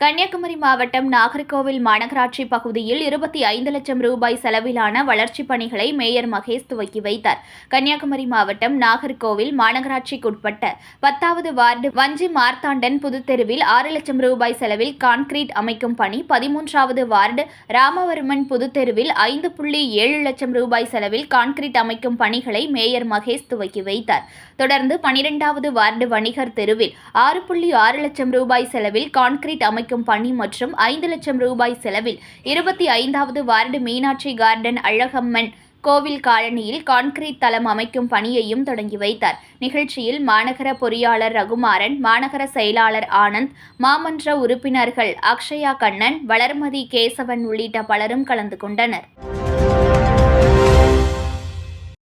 கன்னியாகுமரி மாவட்டம் நாகர்கோவில் மாநகராட்சி பகுதியில் இருபத்தி ஐந்து லட்சம் ரூபாய் செலவிலான வளர்ச்சிப் பணிகளை மேயர் மகேஷ் துவக்கி வைத்தார். கன்னியாகுமரி மாவட்டம் நாகர்கோவில் மாநகராட்சிக்குட்பட்ட பத்தாவது வார்டு வஞ்சி மார்த்தாண்டன் புதுத்தெருவில் ஆறு லட்சம் ரூபாய் செலவில் கான்கிரீட் அமைக்கும் பணி பதிமூன்றாவது வார்டு ராமவர்மன் புதுத்தெருவில் ஐந்து புள்ளி ஏழு லட்சம் ரூபாய் செலவில் கான்கிரீட் அமைக்கும் பணிகளை மேயர் மகேஷ் துவக்கி வைத்தார். தொடர்ந்து பனிரெண்டாவது வார்டு வணிகர் தெருவில் ஆறு புள்ளி ஆறு லட்சம் ரூபாய் செலவில் கான்கிரீட் அமைக்கும் பணி மற்றும் ஐந்து லட்சம் ரூபாய் செலவில் இருபத்தி ஐந்தாவது வார்டு மீனாட்சி கார்டன் அழகம்மன் கோவில் காலனியில் கான்கிரீட் தளம் அமைக்கும் பணியையும் தொடங்கி வைத்தார். நிகழ்ச்சியில் மாநகர பொறியாளர் ரகுமாரன் மாநகர செயலாளர் ஆனந்த் மாமன்ற உறுப்பினர்கள் அக்ஷயா கண்ணன் வளர்மதி கேசவன் உள்ளிட்ட பலரும் கலந்து கொண்டனர்.